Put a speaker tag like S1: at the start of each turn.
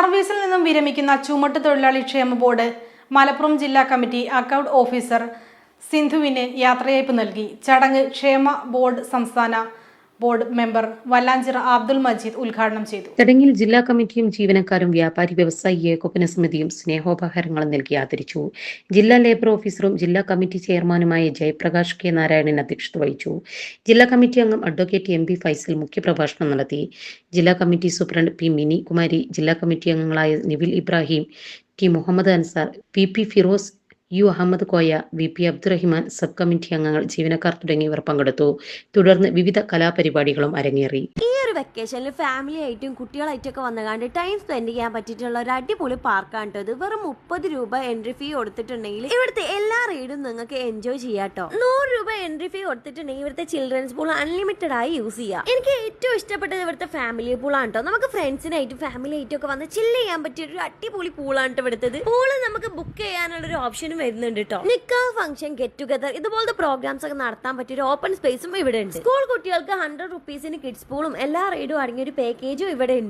S1: സർവീസിൽ നിന്നും വിരമിക്കുന്ന ചുമട്ട് തൊഴിലാളി ക്ഷേമ ബോർഡ് മലപ്പുറം ജില്ലാ കമ്മിറ്റി അക്കൗണ്ട് ഓഫീസർ സിന്ധുവിന് യാത്രയയപ്പ് നൽകി. ചടങ്ങ് ക്ഷേമ ബോർഡ് സംസ്ഥാന ബോർഡ് മെമ്പർ വല്ലാഞ്ചിറ അബ്ദുൽ മജീദ് ഉദ്ഘാടനം ചെയ്തു.
S2: ചടങ്ങിൽ ജില്ലാ കമ്മിറ്റിയും ജീവനക്കാരും വ്യാപാരി വ്യവസായി ഏകോപന സമിതിയും സ്നേഹോപഹാരങ്ങൾ നൽകി ആദരിച്ചു. ജില്ലാ ലേബർ ഓഫീസറും ജില്ലാ കമ്മിറ്റി ചെയർമാനുമായ ജയപ്രകാശ് കെ നാരായണൻ അധ്യക്ഷത വഹിച്ചു. ജില്ലാ കമ്മിറ്റി അംഗം അഡ്വക്കേറ്റ് എം പി ഫൈസൽ മുഖ്യപ്രഭാഷണം നടത്തി. ജില്ലാ committee superintendent P Mini Kumari ജില്ലാ കമ്മിറ്റി അംഗങ്ങളായ Nivil Ibrahim T Muhammad Ansar P P Firoz U Ahammed Koya V P Abdurahiman sub committee അംഗങ്ങൾ ജീവനക്കാർ തുടങ്ങിയവർ പങ്കെടുത്തു. തുടർന്ന് വിവിധ കലാപരിപാടികളും അരങ്ങേറി.
S3: ഈ ഒരു വെക്കേഷനിൽ ഫാമിലി ആയിട്ടും കുട്ടികളായിട്ടും ഒക്കെ വന്നുകാണ്ട് ടൈം സ്പെൻഡ് ചെയ്യാൻ പറ്റിയിട്ടുള്ള ഒരു അടിപൊളി പാർക്കാണ് ഇത്. വെറും മുപ്പത് രൂപ എൻട്രി ഫീ കൊടുത്തിട്ടുണ്ടെങ്കിൽ ഇവിടുത്തെ എല്ലാ റീഡും നിങ്ങൾക്ക് എൻജോയ് ചെയ്യാട്ടോ നൂറ് രൂപ എൻട്രി ഫീ കൊടുത്തിട്ടുണ്ടെങ്കിൽ ഇവിടുത്തെ ചിൽഡ്രൻസ് പൂൾ അൺലിമിറ്റഡ് ആയി യൂസ് ചെയ്യാം. എനിക്ക് ഏറ്റവും ഇഷ്ടപ്പെട്ടത് ഇവിടുത്തെ ഫാമിലി പൂളാണ് നമുക്ക് ഫ്രണ്ട്സിനായിട്ടും ഫാമിലി ആയിട്ടും ഒക്കെ വന്ന് ചില്ല് ചെയ്യാൻ പറ്റിയ ഒരു അടിപൊളി പൂളാണ് ഇവിടുത്തത്. പൂൾ നമുക്ക് ബുക്ക് ചെയ്യാനുള്ള ഒരു ഓപ്ഷനും വരുന്നുണ്ട് കേട്ടോ നിക്കാ ഫംഗ്ഷൻ ഗെറ്റ് ടുഗദർ ഇതുപോലത്തെ പ്രോഗ്രാംസ് ഒക്കെ നടത്താൻ പറ്റിയ ഒരു ഓപ്പൺ സ്പേസും ഇവിടെ ഉണ്ട് സ്കൂൾ കുട്ടികൾക്ക് ഹൺഡ്രഡ് റുപ്പീസിന് കിഡ്സ് പൂളും എല്ലാ റൈഡും അടങ്ങിയ ഒരു പാക്കേജും ഇവിടെ ഉണ്ട്